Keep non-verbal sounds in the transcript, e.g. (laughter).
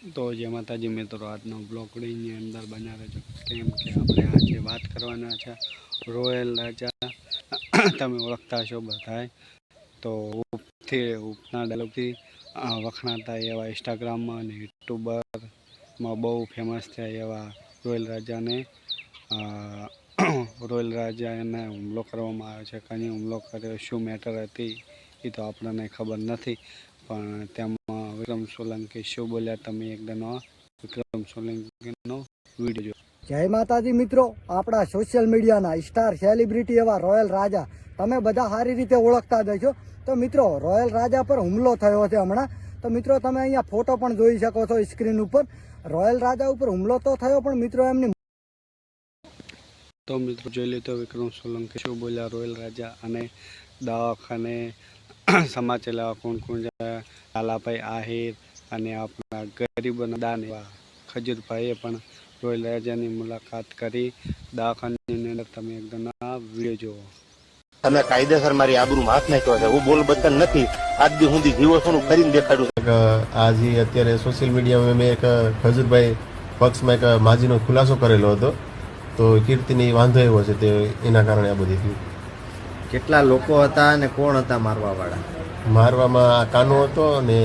તો જે માતાજી મિત્રો આજનો બ્લોકડીની અંદર બનાવે છે. કેમ કે આપણે આજે વાત કરવાના છે રોયલ રાજા. તમે ઓળખતા છો બધાય. તો ઉપથી ઉપના ડાયલોગથી વખણાતા એવા ઇન્સ્ટાગ્રામમાં અને યુટ્યુબરમાં બહુ ફેમસ થયા એવા રોયલ રાજાને રોયલ રાજાને હુમલો કરવામાં આવ્યો છે. કંઈ હુમલો કર્યો, શું મેટર હતી એ તો આપણને ખબર નથી. પણ તેમાં વિક્રમ સોલંકી શું બોલ્યા તમે એકદમ વિક્રમ સોલંકીનો વીડિયો જય માતાજી મિત્રો આપણા સોશિયલ મીડિયાના સ્ટાર સેલિબ્રિટી એવા રોયલ રાજા. તમે બધા સારી રીતે ઓળખતા જ છો તો મિત્રો રોયલ રાજા પર હુમલો થયો છે હમણાં. તો મિત્રો તમે અહીંયા ફોટો પણ જોઈ શકો છો સ્ક્રીન ઉપર. રોયલ રાજા ઉપર હુમલો તો થયો પણ મિત્રો એમની તો મિત્રો જોઈ લીધો વિક્રમ સોલંકી શું બોલ્યા રોયલ રાજા અને દવાખાને (coughs) સમાચાર લેવા કોણ કોણ જાય? લાલાભાઈ આહિર અને આપણા ગરીબોના દાન એવા ખજૂરભાઈએ પણ રોયલ રાજાની મુલાકાત કરી. દવાખાની અંદર તમે એકદમ વીડિયો જુઓ તમે કાયદેસર મારી આબરૂ માફ નાખ્યો છે. હું બોલ બચ્ચન નથી. આજ દી હું જીવો છું ને કરીને દેખાડું આજે અત્યારે સોશિયલ મીડિયામાં મેં એક ખજૂરભાઈ પક્ષમાં એક માજીનો ખુલાસો કરેલો હતો. તો કીર્તિની વાંધો એવો છે તે એના કારણે આ બધી થયું. કેટલા લોકો હતા અને કોણ હતા મારવા વાળા મારવામાં કાનો હતો અને